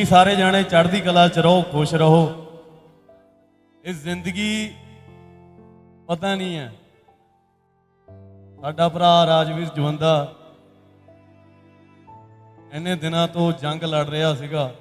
ਤੁਸੀਂ ਸਾਰੇ ਜਾਣੇ ਚੜ੍ਹਦੀ ਕਲਾ ਚ ਰਹੋ, ਖੁਸ਼ ਰਹੋ। ਇਹ ਜ਼ਿੰਦਗੀ ਪਤਾ ਨਹੀਂ ਹੈ। ਸਾਡਾ ਭਰਾ ਰਾਜਵੀਰ ਜਵੰਦਾ ਇੰਨੇ ਦਿਨਾਂ ਤੋਂ ਜੰਗ ਲੜ ਰਿਹਾ ਸੀਗਾ।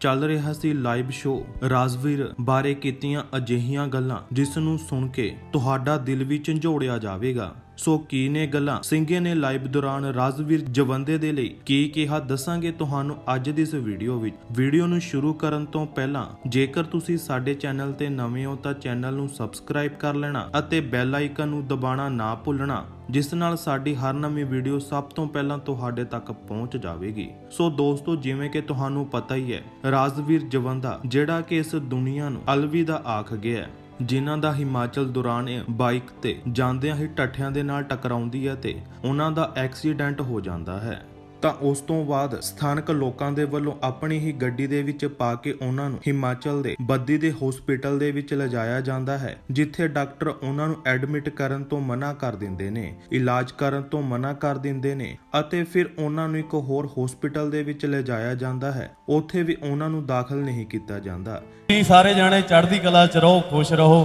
ਚੱਲ ਰਿਹਾ ਸੀ ਲਾਈਵ ਸ਼ੋਅ। ਰਾਜਵੀਰ ਬਾਰੇ ਕੀਤੀਆਂ ਅਜਿਹੀਆਂ ਗੱਲਾਂ, ਜਿਸ ਨੂੰ ਸੁਣ ਕੇ ਤੁਹਾਡਾ ਦਿਲ ਵੀ ਝੰਜੋੜਿਆ ਜਾਵੇਗਾ। ਸੋ ਕੀ ਨੇ ਗੱਲਾਂ? ਸਿੰਘੇ ਨੇ ਲਾਈਵ ਦੌਰਾਨ ਰਾਜਵੀਰ ਜਵੰਦੇ ਦੇ ਲਈ ਕੀ ਕਿਹਾ? ਦੱਸਾਂਗੇ ਤੁਹਾਨੂੰ ਅੱਜ ਦੀ ਇਸ ਵੀਡੀਓ ਵਿੱਚ। ਵੀਡੀਓ ਨੂੰ ਸ਼ੁਰੂ ਕਰਨ ਤੋਂ ਪਹਿਲਾਂ, ਜੇਕਰ ਤੁਸੀਂ ਸਾਡੇ ਚੈਨਲ ਤੇ ਨਵੇਂ ਹੋ ਤਾਂ ਚੈਨਲ ਨੂੰ ਸਬਸਕ੍ਰਾਈਬ ਕਰ ਲੈਣਾ ਅਤੇ ਬੈਲ ਆਈਕਨ ਨੂੰ ਦਬਾਉਣਾ ਨਾ ਭੁੱਲਣਾ, ਜਿਸ ਨਾਲ ਸਾਡੀ ਹਰ ਨਵੀਂ ਵੀਡੀਓ ਸਭ ਤੋਂ ਪਹਿਲਾਂ ਤੁਹਾਡੇ ਤੱਕ ਪਹੁੰਚ ਜਾਵੇਗੀ। ਸੋ ਦੋਸਤੋ, ਜਿਵੇਂ ਕਿ ਤੁਹਾਨੂੰ ਪਤਾ ਹੀ ਹੈ, ਰਾਜਵੀਰ ਜਵੰਦਾ, ਜਿਹੜਾ ਕਿ ਇਸ ਦੁਨੀਆ ਨੂੰ ਅਲਵਿਦਾ ਆਖ ਗਿਆ ਜਿਨ੍ਹਾਂ ਦਾ ਹਿਮਾਚਲ ਦੌਰਾਨ ਬਾਈਕ ਤੇ ਜਾਂਦਿਆਂ ਹੀ ਟੱਠਿਆਂ ਦੇ ਨਾਲ ਟਕਰਾਉਂਦੀ ਹੈ ਤੇ ਉਹਨਾਂ ਦਾ ਐਕਸੀਡੈਂਟ ਹੋ ਜਾਂਦਾ ਹੈ। ਤਾਂ ਉਸ ਤੋਂ ਬਾਅਦ ਸਥਾਨਕ ਲੋਕਾਂ ਦੇ ਵੱਲੋਂ ਆਪਣੀ ਹੀ ਗੱਡੀ ਦੇ ਵਿੱਚ ਪਾ ਕੇ ਉਹਨਾਂ ਨੂੰ ਹਿਮਾਚਲ ਦੇ ਬੱਦੀ ਦੇ ਹਸਪੀਟਲ ਦੇ ਵਿੱਚ ਲਿਜਾਇਆ ਜਾਂਦਾ ਹੈ, ਜਿੱਥੇ ਡਾਕਟਰ ਉਹਨਾਂ ਨੂੰ ਐਡਮਿਟ ਕਰਨ ਤੋਂ ਮਨਾ ਕਰ ਦਿੰਦੇ ਨੇ, ਇਲਾਜ ਕਰਨ ਤੋਂ ਮਨਾ ਕਰ ਦਿੰਦੇ ਨੇ ਅਤੇ ਫਿਰ ਉਹਨਾਂ ਨੂੰ ਇੱਕ ਹੋਰ ਹਸਪੀਟਲ ਦੇ ਵਿੱਚ ਲਿਜਾਇਆ ਜਾਂਦਾ ਹੈ, ਉੱਥੇ ਵੀ ਉਹਨਾਂ ਨੂੰ ਦਾਖਲ ਨਹੀਂ ਕੀਤਾ ਜਾਂਦਾ। ਤੁਸੀਂ ਸਾਰੇ ਜਾਣੇ ਚੜ੍ਹਦੀ ਕਲਾ ਚ ਰਹੋ, ਖੁਸ਼ ਰਹੋ।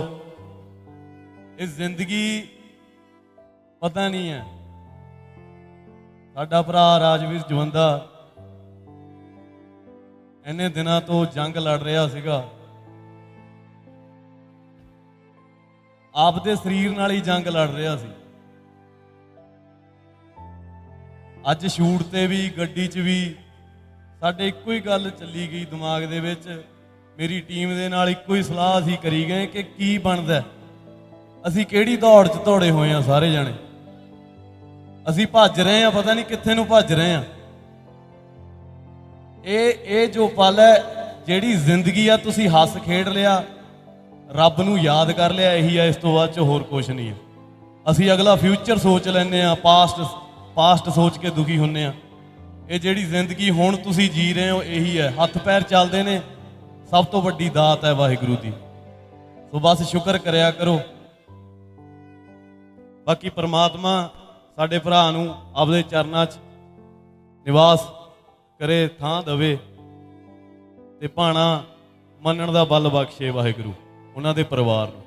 ਇਹ ਜ਼ਿੰਦਗੀ ਪਤਾ ਨਹੀਂ ਹੈ। ਸਾਡਾ ਭਰਾ ਰਾਜਵੀਰ ਜਵੰਦਾ ਇੰਨੇ ਦਿਨਾਂ ਤੋਂ ਜੰਗ ਲੜ ਰਿਹਾ ਸੀਗਾ। ਆਪਦੇ ਸਰੀਰ ਨਾਲ ਹੀ ਜੰਗ ਲੜ ਰਿਹਾ ਸੀ। ਅੱਜ ਸ਼ੂਟ ਤੇ ਵੀ, ਗੱਡੀ 'ਚ ਵੀ ਸਾਡੇ ਇੱਕੋ ਹੀ ਗੱਲ ਚੱਲੀ ਗਈ ਦਿਮਾਗ ਦੇ ਵਿੱਚ। ਮੇਰੀ ਟੀਮ ਦੇ ਨਾਲ ਇੱਕੋ ਹੀ ਸਲਾਹ ਅਸੀਂ ਕਰੀ ਗਏ ਕਿ ਕੀ ਬਣਦਾ। ਅਸੀਂ ਕਿਹੜੀ ਦੌੜ 'ਚ ਦੌੜੇ ਹੋਏ ਆ ਸਾਰੇ ਜਣੇ। ਅਸੀਂ ਭੱਜ ਰਹੇ ਆ ਪਤਾ ਨਹੀਂ ਕਿੱਥੇ ਨੂੰ ਭੱਜ ਰਹੇ ਆ ਇਹ ਇਹ ਜੋ ਪਲ ਹੈ, ਜਿਹੜੀ ਜ਼ਿੰਦਗੀ ਆ, ਤੁਸੀਂ ਹੱਸ ਖੇਡ ਲਿਆ, ਰੱਬ ਨੂੰ ਯਾਦ ਕਰ ਲਿਆ, ਇਹੀ ਆ, ਇਸ ਤੋਂ ਬਾਅਦ ਚ ਹੋਰ ਕੁਝ ਨਹੀਂ ਆ। ਅਸੀਂ ਅਗਲਾ ਫਿਊਚਰ ਸੋਚ ਲੈਂਦੇ ਆ ਪਾਸਟ ਪਾਸਟ ਸੋਚ ਕੇ ਦੁਖੀ ਹੁੰਨੇ ਆ ਇਹ ਜਿਹੜੀ ਜ਼ਿੰਦਗੀ ਹੁਣ ਤੁਸੀਂ ਜੀ ਰਹੇ ਹੋ, ਇਹੀ ਹੈ। ਹੱਥ ਪੈਰ ਚੱਲਦੇ ਨੇ, ਸਭ ਤੋਂ ਵੱਡੀ ਦਾਤ ਹੈ ਵਾਹਿਗੁਰੂ ਦੀ। ਸੋ ਬਸ ਸ਼ੁਕਰ ਕਰਿਆ ਕਰੋ। ਬਾਕੀ ਪਰਮਾਤਮਾ ਸਾਡੇ ਭਰਾ ਨੂੰ ਆਪਦੇ ਚਰਨਾਂ 'ਚ ਨਿਵਾਸ ਕਰੇ, ਥਾਂ ਦਵੇ ਤੇ ਭਾਣਾ ਮੰਨਣ ਦਾ ਬਲ ਬਖਸ਼ੇ ਵਾਹਿਗੁਰੂ, ਉਹਨਾਂ ਦੇ ਪਰਿਵਾਰ ਨੂੰ।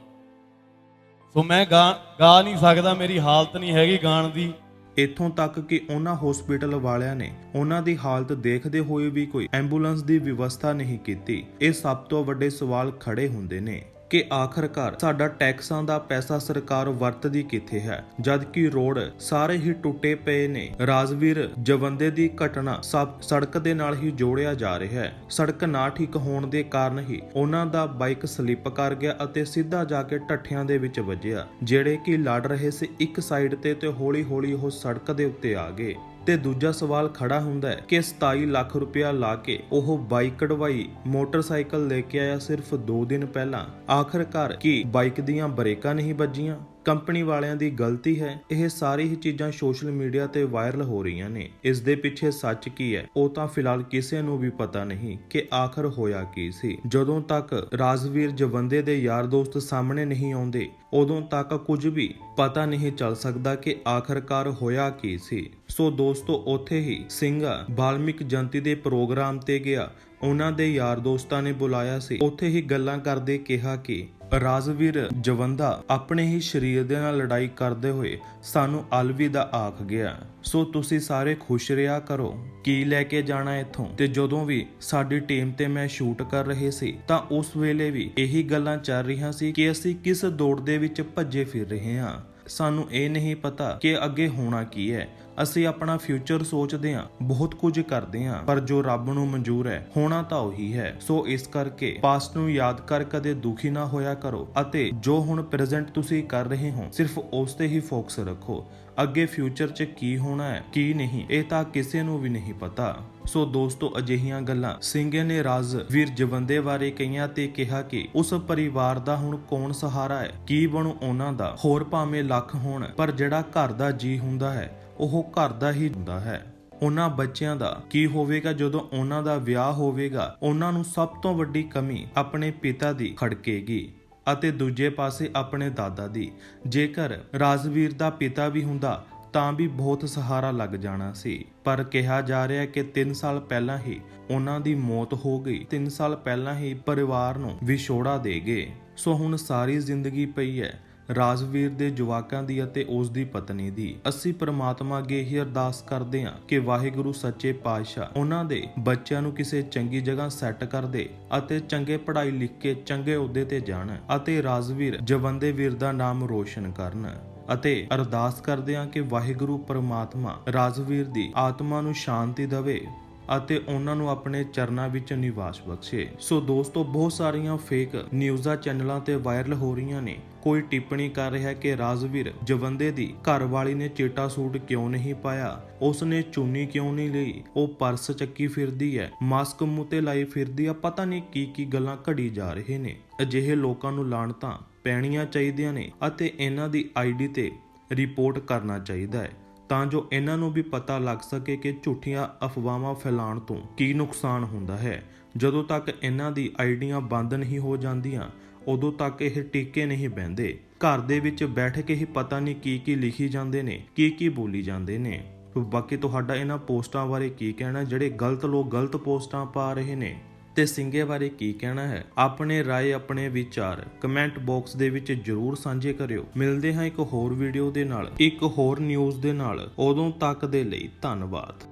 ਸੋ ਮੈਂ ਗਾ ਗਾ ਨਹੀਂ ਸਕਦਾ, ਮੇਰੀ ਹਾਲਤ ਨਹੀਂ ਹੈਗੀ ਗਾਣ ਦੀ। ਇੱਥੋਂ ਤੱਕ ਕਿ ਉਹਨਾਂ ਹਸਪੀਟਲ ਵਾਲਿਆਂ ਨੇ ਉਹਨਾਂ ਦੀ ਹਾਲਤ ਦੇਖਦੇ ਹੋਏ ਵੀ ਕੋਈ ਐਂਬੂਲੈਂਸ ਦੀ ਵਿਵਸਥਾ ਨਹੀਂ ਕੀਤੀ। ਇਹ ਸਭ ਤੋਂ ਵੱਡੇ ਸਵਾਲ ਖੜੇ ਹੁੰਦੇ ਨੇ। ਕਿ ਆਖਰਕਾਰ ਸਾਡਾ ਟੈਕਸਾਂ ਦਾ ਪੈਸਾ ਸਰਕਾਰ ਵਰਤਦੀ ਕਿੱਥੇ ਹੈ? ਜਦ ਕਿ ਰੋਡ ਸਾਰੇ ਹੀ ਟੁੱਟੇ ਪਏ ਨੇ, ਰਾਜਵੀਰ ਜਵੰਦੇ ਦੀ ਘਟਨਾ ਸਭ ਸੜਕ ਦੇ ਨਾਲ ਹੀ ਜੋੜਿਆ ਜਾ ਰਿਹਾ ਹੈ। ਸੜਕ ਨਾ ਠੀਕ ਹੋਣ ਦੇ ਕਾਰਨ ਹੀ ਉਹਨਾਂ ਦਾ ਬਾਈਕ ਸਲਿੱਪ ਕਰ ਗਿਆ ਅਤੇ ਸਿੱਧਾ ਜਾ ਕੇ ਟੱਠਿਆਂ ਦੇ ਵਿੱਚ ਵੱਜਿਆ, ਜਿਹੜੇ ਕਿ ਲੜ ਰਹੇ ਸੀ ਇੱਕ ਸਾਈਡ ਤੇ ਤੇ ਹੌਲੀ-ਹੌਲੀ ਉਹ ਸੜਕ ਦੇ ਉੱਤੇ ਆ ਗਏ। ਤੇ ਦੂਜਾ ਸਵਾਲ ਖੜਾ ਹੁੰਦਾ ਹੈ ਕਿ 27 ਲੱਖ ਰੁਪਇਆ ਲਾ ਕੇ ਉਹ ਬਾਈਕ ਕਢਵਾਈ, ਮੋਟਰਸਾਈਕਲ ਲੈ ਕੇ ਆਇਆ ਸਿਰਫ 2 ਦਿਨ ਪਹਿਲਾਂ। ਆਖਰਕਾਰ ਕੀ ਬਾਈਕ ਦੀਆਂ ਬ੍ਰੇਕਾਂ ਨਹੀਂ ਵੱਜੀਆਂ? ਕੰਪਨੀ ਵਾਲਿਆਂ ਦੀ ਗਲਤੀ ਹੈ। ਇਹ ਸਾਰੀ ਹੀ ਚੀਜ਼ਾਂ ਸੋਸ਼ਲ ਮੀਡੀਆ ਤੇ ਵਾਇਰਲ ਹੋ ਰਹੀਆਂ ਨੇ। ਇਸ ਦੇ ਪਿੱਛੇ ਸੱਚ ਕੀ ਹੈ? ਉਹ ਤਾਂ ਫਿਲਹਾਲ ਕਿਸੇ ਨੂੰ ਵੀ ਪਤਾ ਨਹੀਂ ਕਿ ਆਖਰ ਹੋਇਆ ਕੀ ਸੀ। ਜਦੋਂ ਤੱਕ ਰਾਜਵੀਰ ਜਵੰਦੇ ਦੇ ਯਾਰ ਦੋਸਤ ਸਾਹਮਣੇ ਨਹੀਂ ਆਉਂਦੇ, ਉਦੋਂ ਤੱਕ ਕੁਝ ਵੀ ਪਤਾ ਨਹੀਂ ਚੱਲ ਸਕਦਾ ਕਿ ਆਖਰਕਾਰ ਹੋਇਆ ਕੀ ਸੀ। ਸੋ ਦੋਸਤੋ, ਉੱਥੇ ਹੀ ਸਿੰਘਾ ਬਾਲਮਿਕ ਜਯੰਤੀ ਦੇ ਪ੍ਰੋਗਰਾਮ ਤੇ ਗਿਆ। ਉਹਨਾਂ ਦੇ ਯਾਰ ਦੋਸਤਾਂ ਨੇ ਬੁਲਾਇਆ ਸੀ। ਉੱਥੇ ਹੀ ਗੱਲਾਂ ਕਰਦੇ ਕਿਹਾ ਕਿ ਰਾਜਵੀਰ ਜਵੰਦਾ ਆਪਣੇ ਹੀ ਸਰੀਰ ਦੇ ਨਾਲ ਲੜਾਈ ਕਰਦੇ ਹੋਏ ਸਾਨੂੰ ਅਲਵਿਦਾ ਆਖ ਗਿਆ। ਸੋ ਤੁਸੀਂ ਸਾਰੇ ਖੁਸ਼ ਰਿਹਾ ਕਰੋ। ਕੀ ਲੈ ਕੇ ਜਾਣਾ ਇੱਥੋਂ? ਤੇ ਜਦੋਂ ਵੀ ਸਾਡੀ ਟੀਮ ਤੇ ਮੈਂ ਸ਼ੂਟ ਕਰ ਰਹੇ ਸੀ, ਤਾਂ ਉਸ ਵੇਲੇ ਵੀ ਇਹੀ ਗੱਲਾਂ ਚੱਲ ਰਹੀਆਂ ਸੀ ਕਿ ਅਸੀਂ ਕਿਸ ਦੌੜ ਦੇ ਵਿੱਚ ਭੱਜੇ ਫਿਰ ਰਹੇ ਹਾਂ। ਸਾਨੂੰ ਇਹ ਨਹੀਂ ਪਤਾ ਕਿ ਅੱਗੇ ਹੋਣਾ ਕੀ ਹੈ। ਅਸੀਂ ਆਪਣਾ ਫਿਊਚਰ ਸੋਚਦੇ ਹਾਂ, ਬਹੁਤ ਕੁਝ ਕਰਦੇ ਹਾਂ, ਪਰ ਜੋ ਰੱਬ ਨੂੰ ਮਨਜ਼ੂਰ ਹੈ, ਹੋਣਾ ਤਾਂ ਉਹੀ ਹੈ। ਸੋ ਇਸ ਕਰਕੇ ਪਾਸਟ ਨੂੰ ਯਾਦ ਕਰ ਕਦੇ ਦੁਖੀ ਨਾ ਹੋਇਆ ਕਰੋ ਅਤੇ ਜੋ ਹੁਣ ਪ੍ਰੈਜ਼ੈਂਟ ਤੁਸੀਂ ਕਰ ਰਹੇ ਹੋ, ਸਿਰਫ ਉਸ ਤੇ ਹੀ ਫੋਕਸ ਰੱਖੋ। ਅੱਗੇ ਫਿਊਚਰ 'ਚ ਕੀ ਹੋਣਾ ਹੈ, ਕੀ ਨਹੀਂ, ਇਹ ਤਾਂ ਕਿਸੇ ਨੂੰ ਵੀ ਨਹੀਂ ਪਤਾ। ਸੋ ਦੋਸਤੋ, ਅਜਿਹੀਆਂ ਗੱਲਾਂ ਸਿੰਘੇ ਨੇ ਰਾਜ ਵੀਰ ਜਵੰਦੇ ਬਾਰੇ ਕਹੀਆਂ ਤੇ ਕਿਹਾ ਕਿ ਉਸ ਪਰਿਵਾਰ ਦਾ ਹੁਣ ਕੌਣ ਸਹਾਰਾ ਹੈ? ਕੀ ਬਣੂ ਉਹਨਾਂ ਦਾ? ਹੋਰ ਭਾਵੇਂ ਲੱਖ ਹੋਣ, ਪਰ ਜਿਹੜਾ ਘਰ ਦਾ ਜੀ ਹੁੰਦਾ ਹੈ ਉਹ ਘਰ ਦਾ ਹੀ ਹੁੰਦਾ ਹੈ। ਉਹਨਾਂ ਬੱਚਿਆਂ ਦਾ ਕੀ ਹੋਵੇਗਾ ਜਦੋਂ ਉਹਨਾਂ ਦਾ ਵਿਆਹ ਹੋਵੇਗਾ, ਉਹਨਾਂ ਨੂੰ ਸਭ ਤੋਂ ਵੱਡੀ ਕਮੀ ਆਪਣੇ ਪਿਤਾ ਦੀ ਖੜਕੇਗੀ ਅਤੇ ਦੂਜੇ ਪਾਸੇ ਆਪਣੇ ਦਾਦਾ ਦੀ। ਜੇਕਰ ਰਾਜਵੀਰ ਦਾ ਪਿਤਾ ਵੀ ਹੁੰਦਾ, ਤਾਂ ਵੀ ਬਹੁਤ ਸਹਾਰਾ ਲੱਗ ਜਾਣਾ ਸੀ। ਪਰ ਕਿਹਾ ਜਾ ਰਿਹਾ ਕਿ 3 ਸਾਲ ਪਹਿਲਾਂ ਹੀ ਉਹਨਾਂ ਦੀ ਮੌਤ ਹੋ ਗਈ। 3 ਸਾਲ ਪਹਿਲਾਂ ਹੀ ਪਰਿਵਾਰ ਨੂੰ ਵਿਛੋੜਾ ਦੇ ਗਏ। ਸੋ ਹੁਣ ਸਾਰੀ ਜ਼ਿੰਦਗੀ ਪਈ ਹੈ। ਰਾਜਵੀਰ ਦੇ ਜਵਾਕਾਂ ਦੀ ਅਤੇ ਉਸ ਦੀ ਪਤਨੀ ਦੀ। ਅਸੀਂ ਪ੍ਰਮਾਤਮਾ ਅੱਗੇ ਇਹ ਅਰਦਾਸ ਕਰਦੇ ਹਾਂ ਕਿ ਵਾਹਿਗੁਰੂ ਸੱਚੇ ਪਾਤਸ਼ਾਹ ਉਹਨਾਂ ਦੇ ਬੱਚਿਆਂ ਨੂੰ ਕਿਸੇ ਚੰਗੀ ਜਗ੍ਹਾ ਸੈੱਟ ਕਰ ਦੇ ਅਤੇ ਚੰਗੇ ਪੜ੍ਹਾਈ ਲਿਖ ਕੇ ਚੰਗੇ ਅਹੁਦੇ ਤੇ ਜਾਣ ਅਤੇ ਰਾਜਵੀਰ ਜਵੰਦੇ ਵੀਰ ਦਾ ਨਾਮ ਰੋਸ਼ਨ ਕਰਨ ਅਤੇ ਅਰਦਾਸ ਕਰਦੇ ਹਾਂ ਕਿ ਵਾਹਿਗੁਰੂ ਪ੍ਰਮਾਤਮਾ ਰਾਜਵੀਰ ਦੀ ਆਤਮਾ ਨੂੰ ਸ਼ਾਂਤੀ ਦੇਵੇ। ਅਤੇ ਉਹਨਾਂ ਨੂੰ ਆਪਣੇ ਚਰਨਾਂ ਵਿੱਚ ਨਿਵਾਸ ਬਖਸ਼ੇ। ਸੋ ਦੋਸਤੋ, ਬਹੁਤ ਸਾਰੀਆਂ ਫੇਕ ਨਿਊਜ਼ਾਂ ਚੈਨਲਾਂ ਤੇ ਵਾਇਰਲ ਹੋ ਰਹੀਆਂ ਨੇ। ਕੋਈ ਟਿੱਪਣੀ ਕਰ ਰਿਹਾ ਹੈ ਕਿ ਰਾਜਵੀਰ ਜਵੰਦੇ ਦੀ ਘਰਵਾਲੀ ਨੇ ਚਿੱਟਾ ਸੂਟ ਕਿਉਂ ਨਹੀਂ ਪਾਇਆ? ਉਸ ਨੇ ਚੁੰਨੀ ਕਿਉਂ ਨਹੀਂ ਲਈ? ਉਹ ਪਰਸ ਚੱਕੀ ਫਿਰਦੀ ਹੈ, ਮਾਸਕ ਮੂੰਹ ਤੇ ਲਾਈ ਫਿਰਦੀ ਆ ਪਤਾ ਨਹੀਂ ਕੀ ਕੀ ਗੱਲਾਂ ਘੜੀ ਜਾ ਰਹੇ ਨੇ। ਅਜਿਹੇ ਲੋਕਾਂ ਨੂੰ ਲਾਣਤਾਂ ਪੈਣੀਆਂ ਚਾਹੀਦੀਆਂ ਨੇ ਅਤੇ ਇਹਨਾਂ ਦੀ ਆਈਡੀ ਤੇ ਰਿਪੋਰਟ ਕਰਨਾ ਚਾਹੀਦਾ ਹੈ। ਤਾਂ ਜੋ ਇਹਨਾਂ ਨੂੰ ਵੀ ਪਤਾ ਲੱਗ ਸਕੇ ਕਿ ਝੂਠੀਆਂ ਅਫਵਾਹਾਂ ਫੈਲਾਉਣ ਤੋਂ ਕੀ ਨੁਕਸਾਨ ਹੁੰਦਾ ਹੈ। ਜਦੋਂ ਤੱਕ ਇਹਨਾਂ ਦੀ ਆਈਡੀਆਂ ਬੰਦ ਨਹੀਂ ਹੋ ਜਾਂਦੀਆਂ, ਉਦੋਂ ਤੱਕ ਇਹ ਟੀਕੇ ਨਹੀਂ ਬਹਿੰਦੇ। ਘਰ ਦੇ ਵਿੱਚ ਬੈਠ ਕੇ ਹੀ ਪਤਾ ਨਹੀਂ ਕੀ ਕੀ ਲਿਖੀ ਜਾਂਦੇ ਨੇ, ਕੀ ਕੀ ਬੋਲੀ ਜਾਂਦੇ ਨੇ। ਬਾਕੀ ਤੁਹਾਡਾ ਇਹਨਾਂ ਪੋਸਟਾਂ ਬਾਰੇ ਕੀ ਕਹਿਣਾ, ਜਿਹੜੇ ਗਲਤ ਲੋਕ ਗਲਤ ਪੋਸਟਾਂ ਪਾ ਰਹੇ ਨੇ? ਤੇ ਸਿੰਗੇ ਬਾਰੇ ਕੀ ਕਹਿਣਾ ਹੈ? ਆਪਣੇ ਰਾਏ, ਆਪਣੇ ਵਿਚਾਰ ਕਮੈਂਟ ਬਾਕਸ ਦੇ ਵਿੱਚ ਜਰੂਰ ਸਾਂਝੇ ਕਰਿਓ। ਮਿਲਦੇ ਹਾਂ ਇੱਕ ਹੋਰ ਵੀਡੀਓ ਦੇ ਨਾਲ, ਇੱਕ ਹੋਰ ਨਿਊਜ਼ ਦੇ ਨਾਲ। ਉਦੋਂ ਤੱਕ ਦੇ ਲਈ ਧੰਨਵਾਦ।